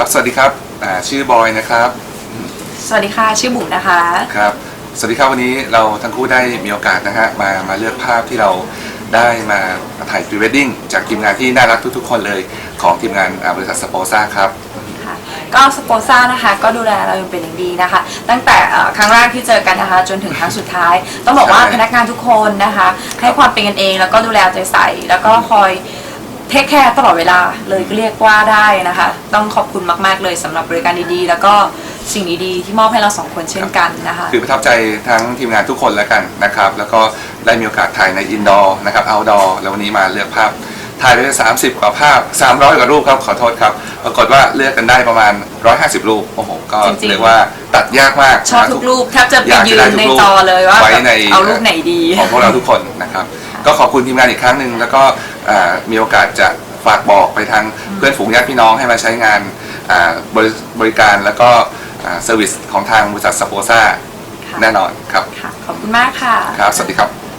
ครับ สวัสดีครับอ่าชื่อบอยนะครับสวัสดีค่ะ ชื่อบุ๋มนะคะ ครับ สวัสดีครับวันนี้เราทั้งคู่ได้มีโอกาสนะฮะมามาเลือกภาพที่เราได้มาถ่ายพรีเวดดิ้งจากทีมงานที่น่ารักทุกๆ คนเลยของทีมงานอ่าบริษัทสปอซ่าครับ ค่ะก็สปอซ่านะคะก็ดูแลเราอย่างเป็นอย่างดีนะคะ ตั้งแต่เอ่อครั้งแรกที่เจอกันนะคะ จนถึงครั้งสุดท้าย ต้องบอกว่าใช่พนักงานทุกคนนะคะ ให้ความเป็นกันเองแล้วก็ดูแลเอาใจใส่แล้วก็คอย เทคแคร์ตลอดเวลาเลยก็เรียกว่าได้นะคะ ต้องขอบคุณมาก ๆ เลยสำหรับบริการดีๆ แล้วก็สิ่งดีๆที่มอบให้เราสองคนเช่นกันนะคะ คือประทับใจทั้งทีมงานทุกคนแล้วกันนะครับ แล้วก็ได้มีโอกาสถ่ายในอินดอร์นะครับเอาดอร์แล้ววันนี้มาเลือกภาพถ่ายไปได้30 กว่าภาพ 300 กว่ารูปครับ ขอโทษครับ ปรากฏว่าเลือกกันได้ประมาณ 150 รูป โอ้โห ก็จริงๆเรียกว่าตัดยากมาก ชอบนะทุกรูปแทบจะไปอยากยืจะได้นทุกในรูปจอเลยว่าไว้แบบในเอารูปไหนดี ของพวกเราทุกคนนะครับ ก็ขอบคุณทีมงานอีกครั้งหนึ่งแล้วก็ อ่ามีโอกาสจะฝากบอกไปทางเพื่อนฝูงญาติพี่น้องให้มาใช้งานอ่าบริบริการแล้วก็อ่าเซอร์วิสของทางบริษัทสปอซ่าค่ะแน่นอนครับ ค่ะ ขอบคุณมากค่ะ ครับ สวัสดีครับ